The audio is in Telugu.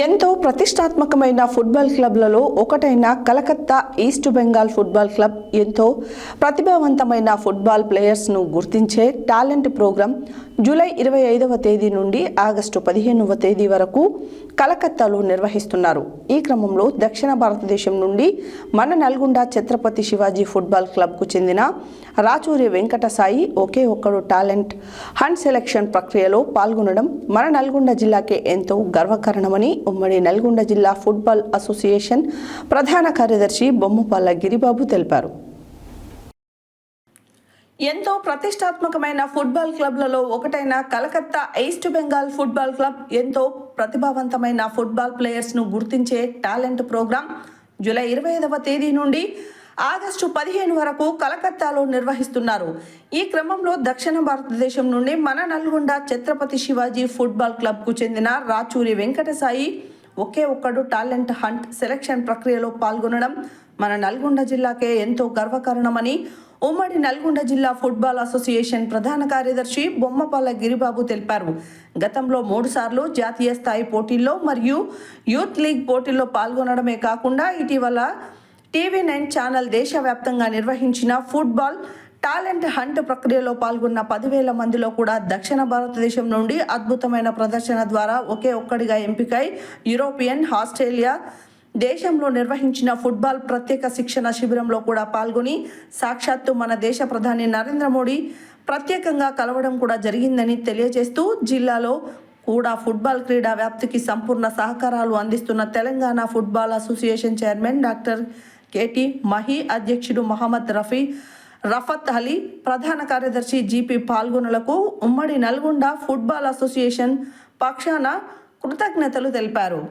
ఎంతో ప్రతిష్టాత్మకమైన ఫుట్బాల్ క్లబ్లలో ఒకటైన Calcutta East Bengal football club ఎంతో ప్రతిభావంతమైన ఫుట్బాల్ ప్లేయర్స్ను గుర్తించే టాలెంట్ ప్రోగ్రాం జూలై ఇరవై ఐదవ తేదీ నుండి ఆగస్టు పదిహేనవ తేదీ వరకు కలకత్తాలో నిర్వహిస్తున్నారు. ఈ క్రమంలో దక్షిణ భారతదేశం నుండి మన నల్గొండ ఛత్రపతి శివాజీ ఫుట్బాల్ క్లబ్కు చెందిన రాచూరి వెంకట సాయి ఒకే ఒక్కడు టాలెంట్ హండ్ సెలక్షన్ ప్రక్రియలో పాల్గొనడం మన నల్గొండ జిల్లాకే ఎంతో గర్వకారణమని ఉమ్మడి నల్గొండ జిల్లా ఫుట్బాల్ అసోసియేషన్ ప్రధాన కార్యదర్శి బొమ్మపాల్ల గిరిబాబు తెలిపారు. ఎంతో ప్రతిష్టాత్మకమైన ఫుట్బాల్ క్లబ్లలో ఒకటైన Calcutta East Bengal football club ఎంతో ప్రతిభావంతమైన ఫుట్బాల్ ప్లేయర్స్ను గుర్తించే టాలెంట్ ప్రోగ్రాం జూలై ఇరవై ఐదవ తేదీ నుండి ఆగస్టు పదిహేను వరకు కలకత్తాలో నిర్వహిస్తున్నారు. ఈ క్రమంలో దక్షిణ భారతదేశం నుండి మన నల్గొండ ఛత్రపతి శివాజీ ఫుట్బాల్ క్లబ్కు చెందిన రాచూరి వెంకటసాయి ఒకే ఒక్కడు టాలెంట్ హంట్ సెలక్షన్ ప్రక్రియలో పాల్గొనడం మన నల్గొండ జిల్లాకే ఎంతో గర్వకారణమని ఉమ్మడి నల్గొండ జిల్లా ఫుట్బాల్ అసోసియేషన్ ప్రధాన కార్యదర్శి బొమ్మపాల గిరిబాబు తెలిపారు. గతంలో మూడుసార్లు జాతీయ స్థాయి పోటీల్లో మరియు యూత్ లీగ్ పోటీల్లో పాల్గొనడమే కాకుండా ఇటీవల టీవీ నైన్ ఛానల్ దేశవ్యాప్తంగా నిర్వహించిన ఫుట్బాల్ టాలెంట్ హంట్ ప్రక్రియలో పాల్గొన్న పదివేల మందిలో కూడా దక్షిణ భారతదేశం నుండి అద్భుతమైన ప్రదర్శన ద్వారా ఒకే ఒక్కడిగా ఎంపికై యూరోపియన్ ఆస్ట్రేలియా దేశంలో నిర్వహించిన ఫుట్బాల్ ప్రత్యేక శిక్షణ శిబిరంలో కూడా పాల్గొని సాక్షాత్తు మన దేశ ప్రధాని నరేంద్ర మోడీ ప్రత్యేకంగా కలవడం కూడా జరిగిందని తెలియజేస్తూ జిల్లాలో కూడా ఫుట్బాల్ క్రీడా వ్యాప్తికి సంపూర్ణ సహకారాలు అందిస్తున్న Telangana football association chairman doctor K T Mahi అధ్యక్షుడు మహమ్మద్ రఫీ రఫత్ అలీ ప్రధాన కార్యదర్శి జీపీ పాల్గొనులకు ఉమ్మడి నల్గొండ ఫుట్బాల్ అసోసియేషన్ పక్షాన కృతజ్ఞతలు తెలిపారు.